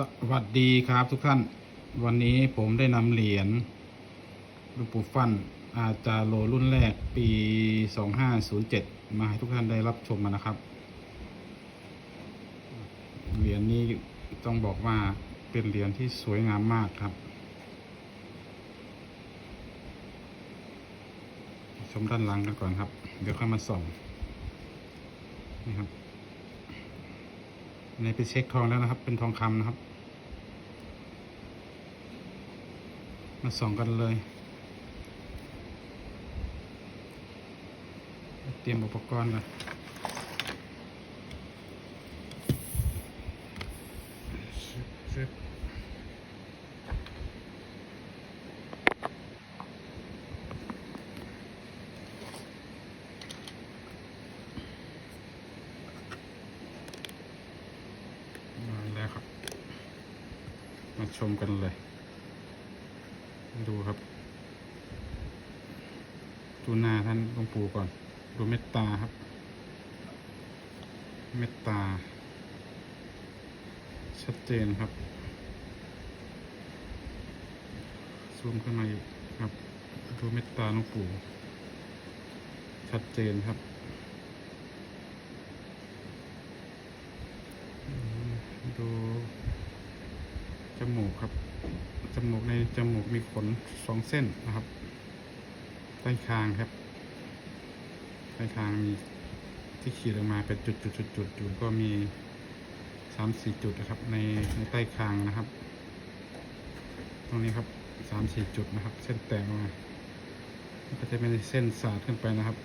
สวัสดีครับทุกท่าน วันนี้ผมได้นำเหรียญหลูกปู่ฟันอาจารโลรุ่นแรกปี 2507 มาให้ทุกท่านได้รับชมนะครับ เหรียญนี้ต้องบอกว่าเป็นเหรียญที่สวยงามมากครับ ชมด้านหลังกันก่อนครับ เดี๋ยวค่อยมาส่องนี่ครับ นไปเช็คทองแล้วนะครับ เป็นทองคำนะครับ มาส่องกันเลย เตรียมอุปกรณ์ก่อนชึบชึบมาแล้วครับ มาชมกันเลย ดูครับ ดูหน้าท่านหลวงปู่ก่อน ดูเมตตาครับ เมตตา ชัดเจนครับ ซูมขึ้นมาอีกครับ ดูเมตตาหลวงปู่ ชัดเจนครับอืมดูจ มูกครับ จมูกในจมูกมีขนสองเส้นนะครับ ใต้คางครับ ใต้คางมีที่ขีดออกมาเป็นจุดจุดจุดจุดอยู่ก็มีสามสี่จุดนะครับ ในในใต้คางนะครับ ตรงนี้ครับสามสี่จุดนะครับ เส้นแตกออกมาก็จะเป็นเส้นสาดขึ้นไปนะครับ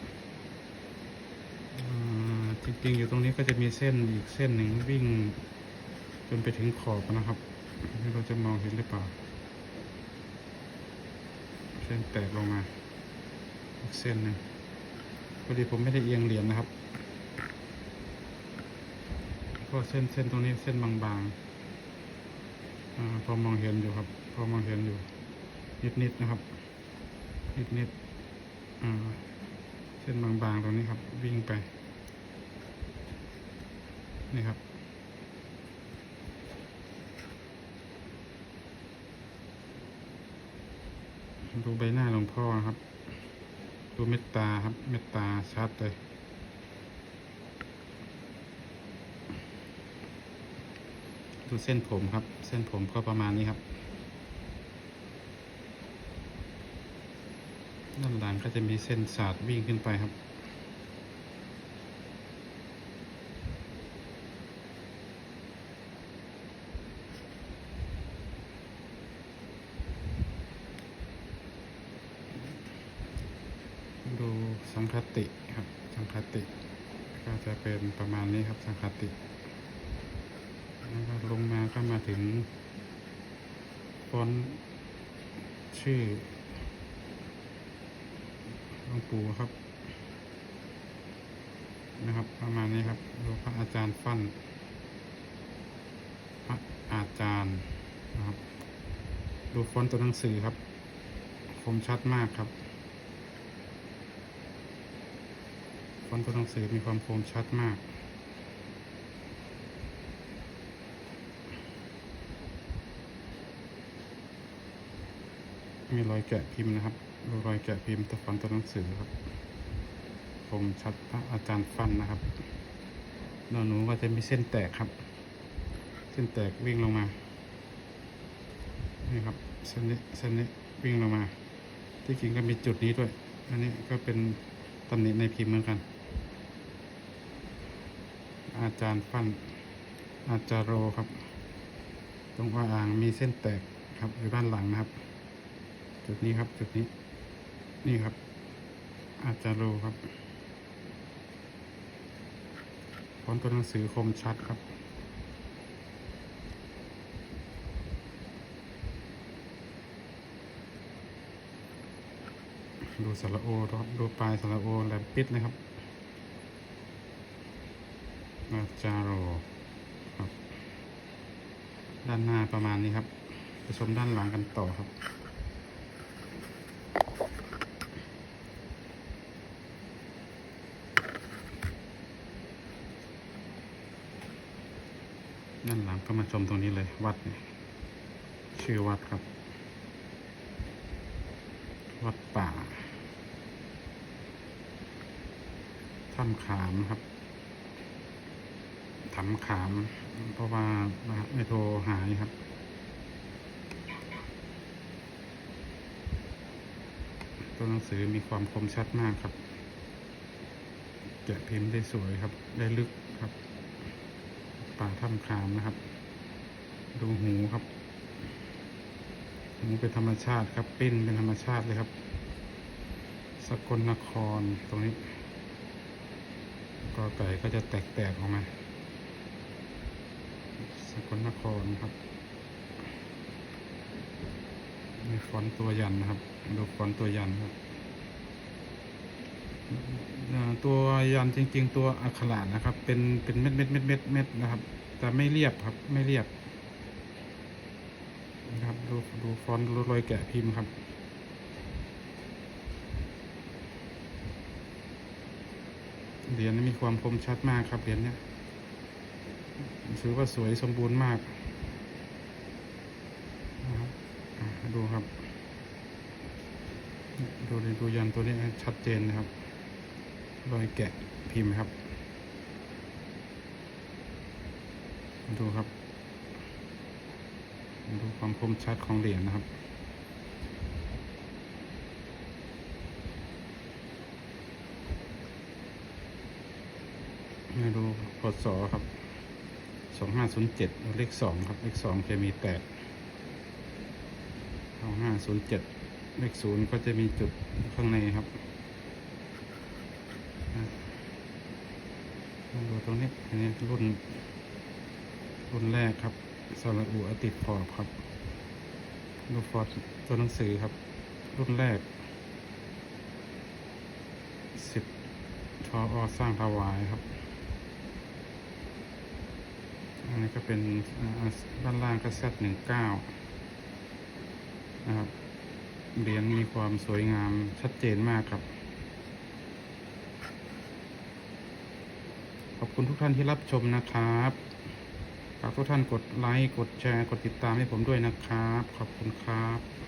จริงๆอยู่ตรงนี้ก็จะมีเส้นอีกเส้นหนึ่งวิ่งจนไปถึงขอบนะครับ ไม่รู้จะมองเห็นหรือเปล่า เส้นแตกลงมาอีกเส้นหนึ่งพอดีผมไม่ได้เอียงเหรียญนะครับก็เส้นเส้นตรงนี้เส้นบางๆอาพอมองเห็นอยู่ครับ พอมองเห็นอยู่ นิดๆนะครับ นิดๆอ่าเส้นบางๆตรงนี้ครับ วิ่งไป นี่ครับ ดูใบหน้าหลวงพ่อครับ ดูเมตตาครับ เมตตาชัดเลยดูเส้นผมครับ เส้นผมก็ประมาณนี้ครับ ด้านหลังก็จะมีเส้นสาดวิ่งขึ้นไปครับ สังคติครับ สังคติ ก็จะเป็นประมาณนี้ครับสังคติแล้วก็ลงมาก็มาถึงฟอนต์ชื่อหลวงปู่ครับ นะครับ ประมาณนี้ครับดูพระอาจารย์ฟั่นพระอาจารย์นะครับ ดูฟอนต์ตัวหนังสือครับ คมชัดมากครับ ฟ อนต์ตัวหนังสือมีความคมชัดมาก มีรอยแกะพิมพ์นะครับดูรอยแกะพิมพ์ตัวฟอนต์ตัวหนังสือครับคมชัดพระอาจารย์ฟันนะครับนอนหนูก็จะมีเส้นแตกครับ เส้นแตกวิ่งลงมานี่ครับเส้นนี้เส้นนี้วิ่งลงมา ที่จริงก็มีจุดนี้ด้วย อันนี้ก็เป็นตำหนิในพิมพ์เหมือนกัน อาจารย์ฟันอาจารโรครับ ตรงอ่างมีเส้นแตกครับอยู่ด้านหลังนะครับ จุดนี้ครับจุดนี้ นี่ครับ อาจารโรครับฟอนต์ตัวหนังสือคมชัดครับดูสระโอครับดูปลายสระโอแหลมปิดนะครับ อาจารโรครับ ด้านหน้าประมาณนี้ครับ ไปชมด้านหลังกันต่อครับด้านหลังก็มาชมตรงนี้เลย วัดเนี่ยชื่อวัดครับ วัดป่าถ้ำขามครับ ถำขาม เพราะว่าไม่โทรหายครับตัวหนังสือมีความคมชัดมากครับแกะพิมพ์ได้สวยครับ ได้ลึกครับ ป่าถ้ำขามนะครับ ดูหูครับหูเป็นธรรมชาติครับปิ้นเป็นธรรมชาติเลยครับ สกลนครตรงนี้กอไก่ก็จะแตกๆออกมา สกลนครครับมีฟอนต์ตัวยันนะครับ ดูฟอนต์ตัวยันครับตัวยันจริง ๆ ตัวอักขระนะครับ เป็นเป็นเม็ดเม็ดเม็ดเม็ดเม็ดนะครับ แต่ไม่เรียบครับ ไม่เรียบนะครับ ดูดูฟอนต์ดูรอยแกะพิมพ์ครับเหรียญมีความคมชัดมากครับเหรียญเนี้ย ถือว่าสวยสมบูรณ์มากนะครับดูครับ ดูดูยันตัวนี้ชัดเจนนะครับ รอยแกะพิมพ์ครับ ดูครับ ดูความคมชัดของเหรียญนะครับมาดูพศครับ สองห้าศูนย์เจ็ดเลขสองครับเลขสองจะมีแปดสองห้าศูนย์เจ็ดเลขศูนย์ก็จะมีจุดข้างในครับมาดูตรงนี้อันนี้รุ่น รุ่นแรกครับสระอุอติดฟอร์ครับดูฟอร์ดตัวหนังสือครับ รุ่นแรกสิบทออสร้างถวายครับ อันนี้ก็เป็นด้านล่างก็เซตหนึ่งเก้านะครับ เหรียญมีความสวยงามชัดเจนมากครับ ขอบคุณทุกท่านที่รับชมนะครับฝากทุกท่านกดไลค์ กดแชร์ กดติดตามให้ผมด้วยนะครับ ขอบคุณครับ